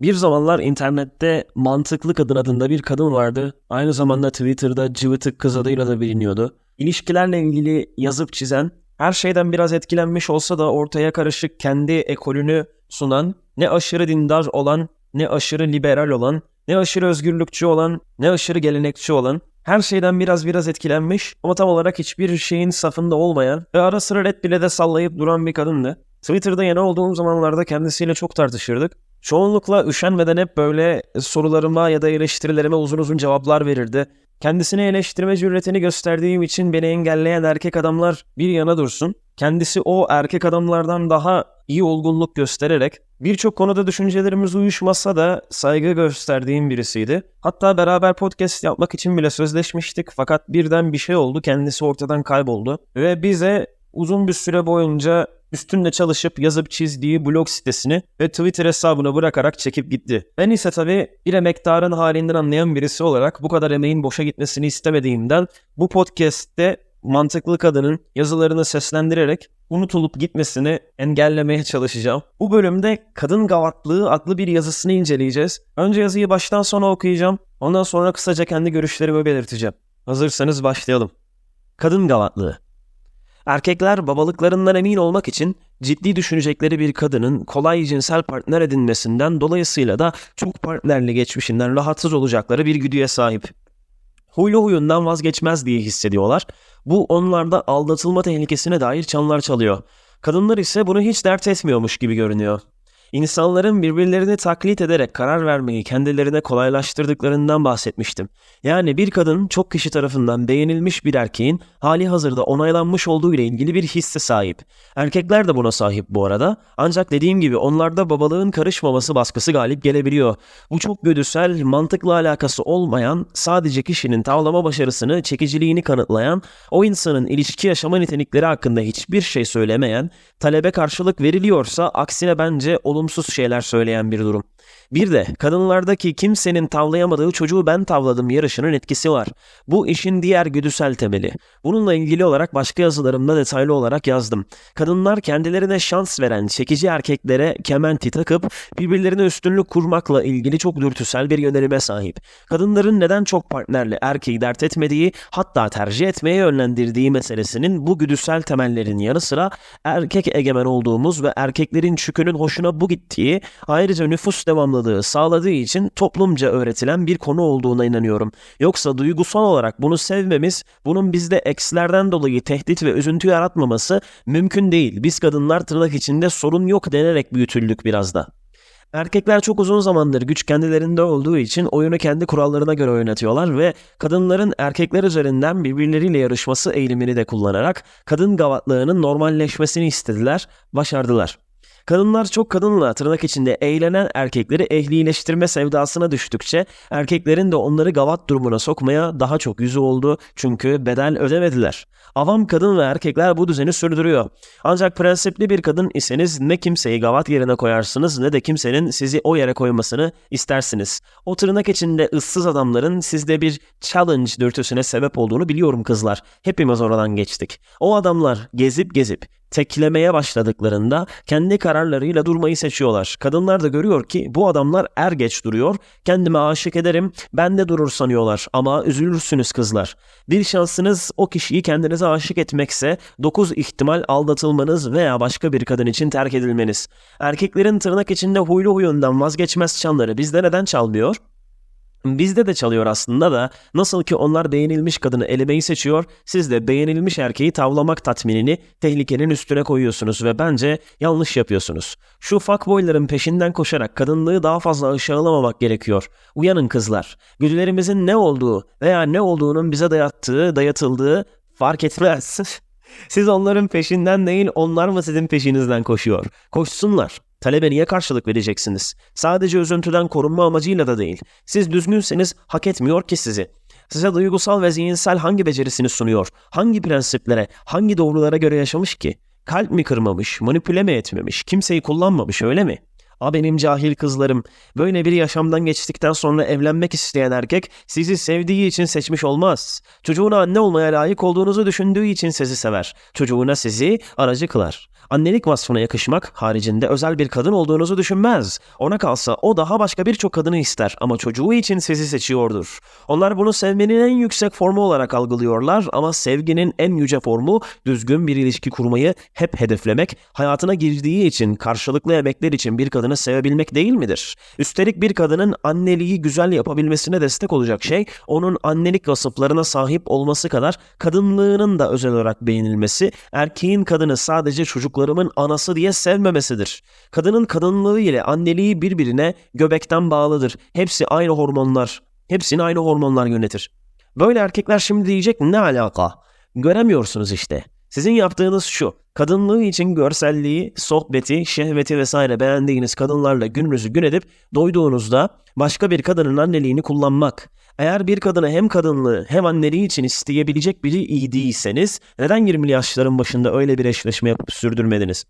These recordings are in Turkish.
Bir zamanlar internette Mantıklı Kadın adında bir kadın vardı. Aynı zamanda Twitter'da Cıvıtık Kız adıyla da biliniyordu. İlişkilerle ilgili yazıp çizen, her şeyden biraz etkilenmiş olsa da ortaya karışık kendi ekolünü sunan, ne aşırı dindar olan, ne aşırı liberal olan, ne aşırı özgürlükçü olan, ne aşırı gelenekçi olan, her şeyden biraz biraz etkilenmiş ama tam olarak hiçbir şeyin safında olmayan ve ara sıra red bile de sallayıp duran bir kadındı. Twitter'da yeni olduğum zamanlarda kendisiyle çok tartışırdık. Çoğunlukla üşenmeden hep böyle sorularıma ya da eleştirilerime uzun uzun cevaplar verirdi. Kendisine eleştirme cüretini gösterdiğim için beni engelleyen erkek adamlar bir yana dursun. Kendisi o erkek adamlardan daha iyi olgunluk göstererek birçok konuda düşüncelerimiz uyuşmasa da saygı gösterdiğim birisiydi. Hatta beraber podcast yapmak için bile sözleşmiştik fakat birden bir şey oldu kendisi ortadan kayboldu ve bize uzun bir süre boyunca üstünde çalışıp yazıp çizdiği blog sitesini ve Twitter hesabını bırakarak çekip gitti. Ben ise tabii bir emektarın halinden anlayan birisi olarak bu kadar emeğin boşa gitmesini istemediğimden bu podcast'te mantıklı kadının yazılarını seslendirerek unutulup gitmesini engellemeye çalışacağım. Bu bölümde Kadın Gavatlığı adlı bir yazısını inceleyeceğiz. Önce yazıyı baştan sona okuyacağım. Ondan sonra kısaca kendi görüşlerimi belirteceğim. Hazırsanız başlayalım. Kadın Gavatlığı Erkekler babalıklarından emin olmak için ciddi düşünecekleri bir kadının kolay cinsel partner edinmesinden dolayısıyla da çok partnerli geçmişinden rahatsız olacakları bir güdüye sahip. Huylu huyundan vazgeçmez diye hissediyorlar. Bu onlarda aldatılma tehlikesine dair çanlar çalıyor. Kadınlar ise bunu hiç dert etmiyormuş gibi görünüyor. İnsanların birbirlerini taklit ederek karar vermeyi kendilerine kolaylaştırdıklarından bahsetmiştim. Yani bir kadın çok kişi tarafından beğenilmiş bir erkeğin hali hazırda onaylanmış olduğu ile ilgili bir hisse sahip. Erkekler de buna sahip bu arada. Ancak dediğim gibi onlarda babalığın karışmaması baskısı galip gelebiliyor. Bu çok güdüsel, mantıkla alakası olmayan, sadece kişinin tavlama başarısını, çekiciliğini kanıtlayan, o insanın ilişki yaşama nitelikleri hakkında hiçbir şey söylemeyen, talebe karşılık veriliyorsa aksine bence olumsuz şeyler söyleyen bir durum. Bir de kadınlardaki kimsenin tavlayamadığı çocuğu ben tavladım yarışının etkisi var. Bu işin diğer güdüsel temeli. Bununla ilgili olarak başka yazılarımda detaylı olarak yazdım. Kadınlar kendilerine şans veren çekici erkeklere kementi takıp birbirlerine üstünlük kurmakla ilgili çok dürtüsel bir yönelime sahip. Kadınların neden çok partnerli erkeği dert etmediği hatta tercih etmeye yönlendirdiği meselesinin bu güdüsel temellerin yanı sıra erkek egemen olduğumuz ve erkeklerin çükünün hoşuna bu gittiği ayrıca nüfus devamlılığı sağladığı için toplumca öğretilen bir konu olduğuna inanıyorum. Yoksa duygusal olarak bunu sevmemiz, bunun bizde ekslerden dolayı tehdit ve üzüntü yaratmaması mümkün değil. Biz kadınlar tırnak içinde sorun yok denerek büyütüldük biraz da. Erkekler çok uzun zamandır güç kendilerinde olduğu için oyunu kendi kurallarına göre oynatıyorlar ve kadınların erkekler üzerinden birbirleriyle yarışması eğilimini de kullanarak kadın gavatlığının normalleşmesini istediler, başardılar. Kadınlar çok kadınla tırnak içinde eğlenen erkekleri ehlileştirme sevdasına düştükçe erkeklerin de onları gavat durumuna sokmaya daha çok yüzü oldu çünkü bedel ödemediler. Avam kadın ve erkekler bu düzeni sürdürüyor. Ancak prensipli bir kadın iseniz ne kimseyi gavat yerine koyarsınız ne de kimsenin sizi o yere koymasını istersiniz. O tırnak içinde ıssız adamların sizde bir challenge dürtüsüne sebep olduğunu biliyorum kızlar. Hepimiz oradan geçtik. O adamlar gezip gezip teklemeye başladıklarında kendi kararlarıyla durmayı seçiyorlar. Kadınlar da görüyor ki bu adamlar er geç duruyor. Kendime aşık ederim ben de durur sanıyorlar ama üzülürsünüz kızlar. Bir şansınız o kişiyi kendinize aşık etmekse 9 ihtimal aldatılmanız veya başka bir kadın için terk edilmeniz. Erkeklerin tırnak içinde huylu huyundan vazgeçmez çanları bizde neden çalmıyor? Bizde de çalıyor aslında da nasıl ki onlar beğenilmiş kadını elemeyi seçiyor, siz de beğenilmiş erkeği tavlamak tatminini tehlikenin üstüne koyuyorsunuz ve bence yanlış yapıyorsunuz. Şu fuckboyların peşinden koşarak kadınlığı daha fazla aşağılamamak gerekiyor. Uyanın kızlar. Güdülerimizin ne olduğu veya ne olduğunun bize dayattığı, dayatıldığı fark etmez. Siz onların peşinden değil, onlar mı sizin peşinizden koşuyor? Koşsunlar. Talebe niye karşılık vereceksiniz? Sadece üzüntüden korunma amacıyla da değil. Siz düzgünseniz hak etmiyor ki sizi. Size duygusal ve zihinsel hangi becerisini sunuyor? Hangi prensiplere, hangi doğrulara göre yaşamış ki? Kalp mi kırmamış, manipüle mi etmemiş, kimseyi kullanmamış öyle mi? A benim cahil kızlarım. Böyle bir yaşamdan geçtikten sonra evlenmek isteyen erkek sizi sevdiği için seçmiş olmaz. Çocuğuna anne olmaya layık olduğunuzu düşündüğü için sizi sever. Çocuğuna sizi aracı kılar. Annelik vasfına yakışmak haricinde özel bir kadın olduğunuzu düşünmez. Ona kalsa o daha başka birçok kadını ister ama çocuğu için sizi seçiyordur. Onlar bunu sevmenin en yüksek formu olarak algılıyorlar ama sevginin en yüce formu düzgün bir ilişki kurmayı hep hedeflemek, hayatına girdiği için karşılıklı emekler için bir kadını sevebilmek değil midir? Üstelik bir kadının anneliği güzel yapabilmesine destek olacak şey onun annelik vasıflarına sahip olması kadar kadınlığının da özel olarak beğenilmesi, erkeğin kadını sadece çocuklarımın anası diye sevmemesidir. Kadının kadınlığı ile anneliği birbirine göbekten bağlıdır. Hepsi aynı hormonlar, hepsini aynı hormonlar yönetir. Böyle erkekler şimdi diyecek ne alaka? Göremiyorsunuz işte. Sizin yaptığınız şu. Kadınlığı için görselliği, sohbeti, şehveti vesaire beğendiğiniz kadınlarla gününüzü gün edip doyduğunuzda başka bir kadının anneliğini kullanmak. Eğer bir kadını hem kadınlığı hem anneliği için isteyebilecek biri iyi değilseniz neden 20'li yaşların başında öyle bir eşleşme yapıp sürdürmediniz?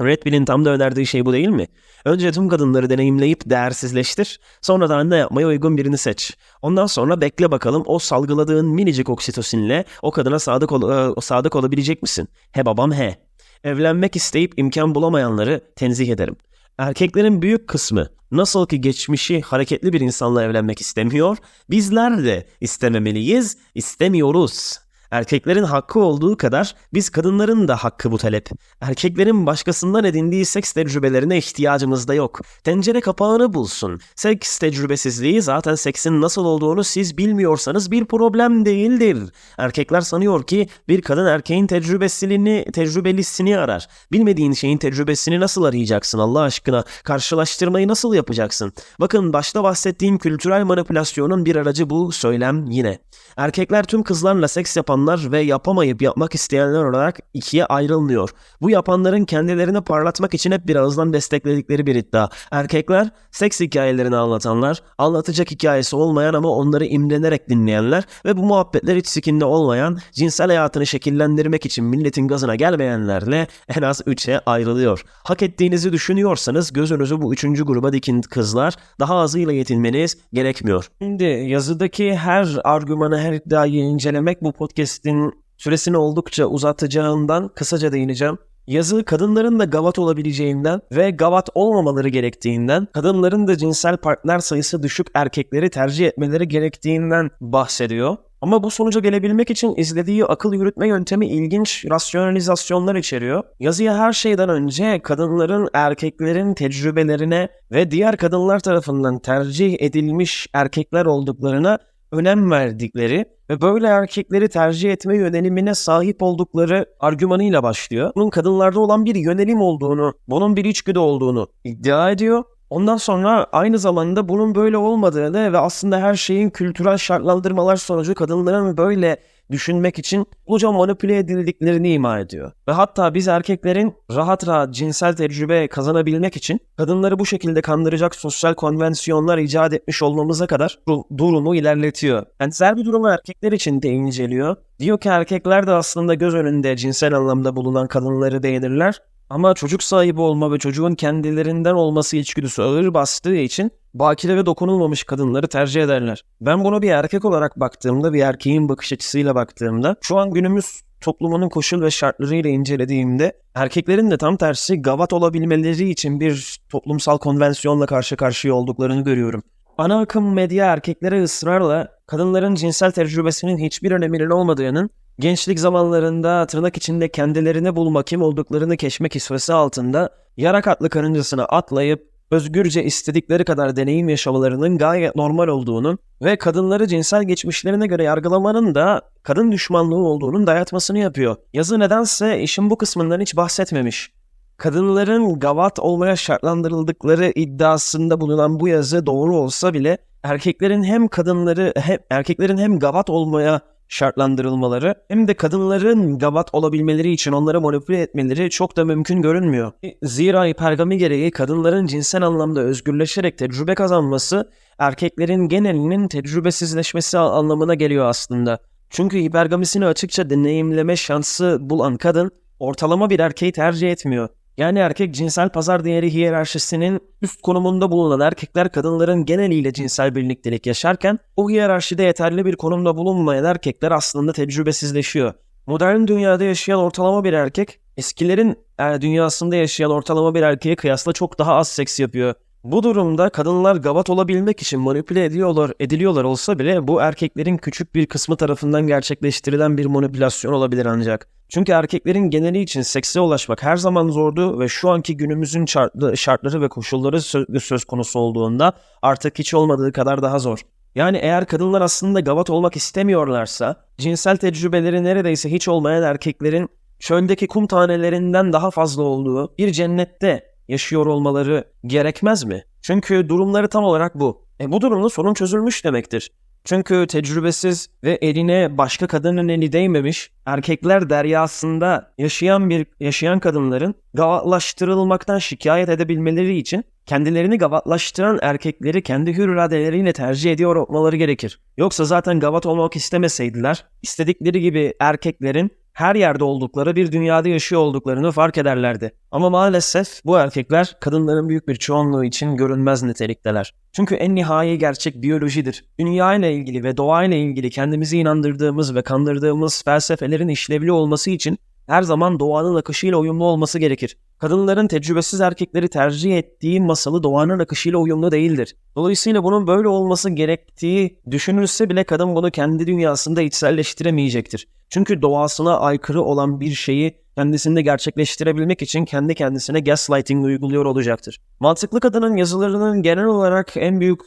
Red Pill'in tam da önerdiği şey bu değil mi? Önce tüm kadınları deneyimleyip değersizleştir, sonra da yapmaya uygun birini seç. Ondan sonra bekle bakalım o salgıladığın minicik oksitosinle o kadına sadık, ol- e, sadık olabilecek misin? He babam he. Evlenmek isteyip imkan bulamayanları tenzih ederim. Erkeklerin büyük kısmı nasıl ki geçmişi hareketli bir insanla evlenmek istemiyor, bizler de istememeliyiz, istemiyoruz. Erkeklerin hakkı olduğu kadar biz kadınların da hakkı bu talep. Erkeklerin başkasından edindiği seks tecrübelerine ihtiyacımız da yok. Tencere kapağını bulsun. Seks tecrübesizliği zaten seksin nasıl olduğunu siz bilmiyorsanız bir problem değildir. Erkekler sanıyor ki bir kadın erkeğin tecrübesini, tecrübelisini arar. Bilmediğin şeyin tecrübesini nasıl arayacaksın Allah aşkına? Karşılaştırmayı nasıl yapacaksın? Bakın başta bahsettiğim kültürel manipülasyonun bir aracı bu söylem yine. Erkekler tüm kızlarla seks yapanlar ve yapamayıp yapmak isteyenler olarak ikiye ayrılmıyor. Bu yapanların kendilerini parlatmak için hep bir ağızdan destekledikleri bir iddia. Erkekler seks hikayelerini anlatanlar, anlatacak hikayesi olmayan ama onları imrenerek dinleyenler ve bu muhabbetler hiç sikinde olmayan, cinsel hayatını şekillendirmek için milletin gazına gelmeyenlerle en az üçe ayrılıyor. Hak ettiğinizi düşünüyorsanız gözünüzü bu üçüncü gruba dikin kızlar. Daha azıyla yetinmeniz gerekmiyor. Şimdi yazıdaki her argümanı, her iddiayı incelemek bu podcast'in süresini oldukça uzatacağından kısaca değineceğim. Yazı kadınların da gavat olabileceğinden ve gavat olmamaları gerektiğinden, kadınların da cinsel partner sayısı düşük erkekleri tercih etmeleri gerektiğinden bahsediyor. Ama bu sonuca gelebilmek için izlediği akıl yürütme yöntemi ilginç rasyonalizasyonlar içeriyor. Yazıya her şeyden önce kadınların erkeklerin tecrübelerine ve diğer kadınlar tarafından tercih edilmiş erkekler olduklarına önem verdikleri ve böyle erkekleri tercih etme yönelimine sahip oldukları argümanıyla başlıyor. Bunun kadınlarda olan bir yönelim olduğunu, bunun bir içgüdü olduğunu iddia ediyor. Ondan sonra aynı zamanda bunun böyle olmadığını ve aslında her şeyin kültürel şartlandırmalar sonucu kadınların böyle düşünmek için hocam manipüle edildiklerini ima ediyor. Ve hatta biz erkeklerin rahat rahat cinsel tecrübe kazanabilmek için kadınları bu şekilde kandıracak sosyal konvansiyonlar icat etmiş olmamıza kadar du- durumu ilerletiyor. Benzer bir durumu erkekler için de inceliyor. Diyor ki erkekler de aslında göz önünde cinsel anlamda bulunan kadınları beğenirler. Ama çocuk sahibi olma ve çocuğun kendilerinden olması içgüdüsü ağır bastığı için bakire ve dokunulmamış kadınları tercih ederler. Ben bunu bir erkek olarak baktığımda, bir erkeğin bakış açısıyla baktığımda, şu an günümüz toplumunun koşul ve şartlarıyla incelediğimde erkeklerin de tam tersi gavat olabilmeleri için bir toplumsal konvansiyonla karşı karşıya olduklarını görüyorum. Ana akım medya erkeklere ısrarla kadınların cinsel tecrübesinin hiçbir öneminin olmadığının, gençlik zamanlarında tırnak içinde kendilerini bulma kim olduklarını keşmek isvesi altında yarak atlı karıncasına atlayıp özgürce istedikleri kadar deneyim yaşamalarının gayet normal olduğunu ve kadınları cinsel geçmişlerine göre yargılamanın da kadın düşmanlığı olduğunun dayatmasını yapıyor. Yazı nedense işin bu kısmından hiç bahsetmemiş. Kadınların gavat olmaya şartlandırıldıkları iddiasında bulunan bu yazı doğru olsa bile erkeklerin hem kadınları hem erkeklerin hem gavat olmaya şartlandırılmaları hem de kadınların gavat olabilmeleri için onları manipüle etmeleri çok da mümkün görünmüyor. Zira hipergami gereği kadınların cinsel anlamda özgürleşerek tecrübe kazanması erkeklerin genelinin tecrübesizleşmesi anlamına geliyor aslında. Çünkü hipergamisini açıkça deneyimleme şansı bulan kadın ortalama bir erkeği tercih etmiyor. Yani erkek cinsel pazar değeri hiyerarşisinin üst konumunda bulunan erkekler kadınların geneliyle cinsel birliktelik yaşarken o hiyerarşide yeterli bir konumda bulunmayan erkekler aslında tecrübesizleşiyor. Modern dünyada yaşayan ortalama bir erkek eskilerin dünyasında yaşayan ortalama bir erkeğe kıyasla çok daha az seks yapıyor. Bu durumda kadınlar gavat olabilmek için manipüle ediyorlar, ediliyorlar olsa bile bu erkeklerin küçük bir kısmı tarafından gerçekleştirilen bir manipülasyon olabilir ancak. Çünkü erkeklerin geneli için sekse ulaşmak her zaman zordu ve şu anki günümüzün şartları ve koşulları sö- söz konusu olduğunda artık hiç olmadığı kadar daha zor. Yani eğer kadınlar aslında gavat olmak istemiyorlarsa, cinsel tecrübeleri neredeyse hiç olmayan erkeklerin çöldeki kum tanelerinden daha fazla olduğu bir cennette yaşıyor olmaları gerekmez mi? Çünkü durumları tam olarak bu. E bu durumda sorun çözülmüş demektir. Çünkü tecrübesiz ve eline başka kadının eli değmemiş erkekler deryasında yaşayan bir yaşayan kadınların gavatlaştırılmaktan şikayet edebilmeleri için kendilerini gavatlaştıran erkekleri kendi hür iradeleriyle tercih ediyor olmaları gerekir. Yoksa zaten gavat olmak istemeseydiler, istedikleri gibi erkeklerin her yerde oldukları bir dünyada yaşıyor olduklarını fark ederlerdi. Ama maalesef bu erkekler kadınların büyük bir çoğunluğu için görünmez nitelikteler. Çünkü en nihai gerçek biyolojidir. Dünya ile ilgili ve doğa ile ilgili kendimizi inandırdığımız ve kandırdığımız felsefelerin işlevli olması için her zaman doğanın akışıyla uyumlu olması gerekir. Kadınların tecrübesiz erkekleri tercih ettiği masalı doğanın akışıyla uyumlu değildir. Dolayısıyla bunun böyle olması gerektiği düşünülse bile kadın bunu kendi dünyasında içselleştiremeyecektir. Çünkü doğasına aykırı olan bir şeyi kendisinde gerçekleştirebilmek için kendi kendisine gaslighting uyguluyor olacaktır. Mantıklı kadının yazılarının genel olarak en büyük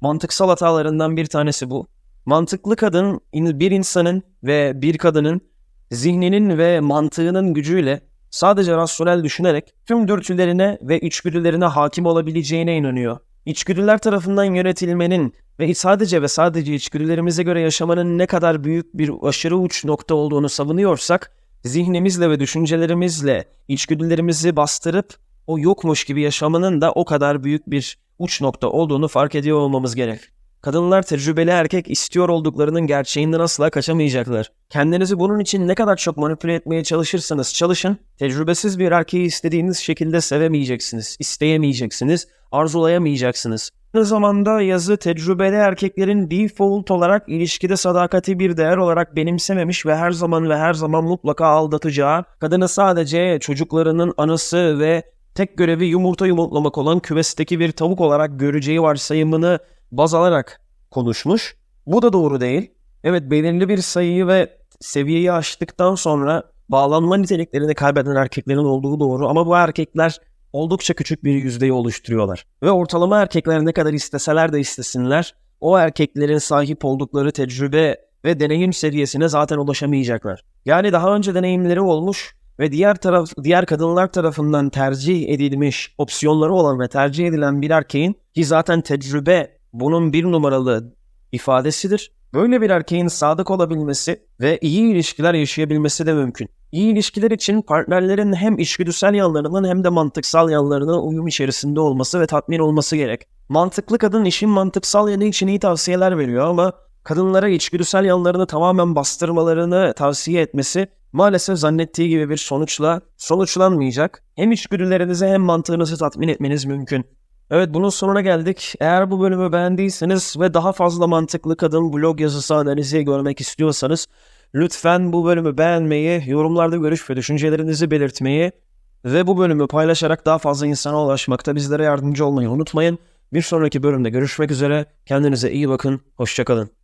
mantıksal hatalarından bir tanesi bu. Mantıklı kadın bir insanın ve bir kadının zihninin ve mantığının gücüyle sadece rasyonel düşünerek tüm dürtülerine ve içgüdülerine hakim olabileceğine inanıyor. İçgüdüler tarafından yönetilmenin ve sadece ve sadece içgüdülerimize göre yaşamanın ne kadar büyük bir aşırı uç nokta olduğunu savunuyorsak, zihnimizle ve düşüncelerimizle içgüdülerimizi bastırıp o yokmuş gibi yaşamanın da o kadar büyük bir uç nokta olduğunu fark ediyor olmamız gerek. Kadınlar tecrübeli erkek istiyor olduklarının gerçeğinden asla kaçamayacaklar. Kendinizi bunun için ne kadar çok manipüle etmeye çalışırsanız çalışın, tecrübesiz bir erkeği istediğiniz şekilde sevemeyeceksiniz, isteyemeyeceksiniz, arzulayamayacaksınız. Aynı zamanda yazı tecrübeli erkeklerin default olarak ilişkide sadakati bir değer olarak benimsememiş ve her zaman ve her zaman mutlaka aldatacağı, kadını sadece çocuklarının anısı ve tek görevi yumurta yumurtlamak olan küvesteki bir tavuk olarak göreceği varsayımını baz alarak konuşmuş. Bu da doğru değil. Evet belirli bir sayıyı ve seviyeyi aştıktan sonra bağlanma niteliklerini kaybeden erkeklerin olduğu doğru ama bu erkekler oldukça küçük bir yüzdeyi oluşturuyorlar. Ve ortalama erkekler ne kadar isteseler de istesinler o erkeklerin sahip oldukları tecrübe ve deneyim seviyesine zaten ulaşamayacaklar. Yani daha önce deneyimleri olmuş ve diğer taraf diğer kadınlar tarafından tercih edilmiş opsiyonları olan ve tercih edilen bir erkeğin ki zaten tecrübe bunun bir numaralı ifadesidir. Böyle bir erkeğin sadık olabilmesi ve iyi ilişkiler yaşayabilmesi de mümkün. İyi ilişkiler için partnerlerin hem içgüdüsel yanlarının hem de mantıksal yanlarının uyum içerisinde olması ve tatmin olması gerek. Mantıklı kadın işin mantıksal yanı için iyi tavsiyeler veriyor ama kadınlara içgüdüsel yanlarını tamamen bastırmalarını tavsiye etmesi maalesef zannettiği gibi bir sonuçla sonuçlanmayacak. Hem içgüdülerinizi hem mantığınızı tatmin etmeniz mümkün. Evet bunun sonuna geldik. Eğer bu bölümü beğendiyseniz ve daha fazla mantıklı kadın blog yazısı analizi görmek istiyorsanız lütfen bu bölümü beğenmeyi, yorumlarda görüş ve düşüncelerinizi belirtmeyi ve bu bölümü paylaşarak daha fazla insana ulaşmakta bizlere yardımcı olmayı unutmayın. Bir sonraki bölümde görüşmek üzere. Kendinize iyi bakın. Hoşçakalın.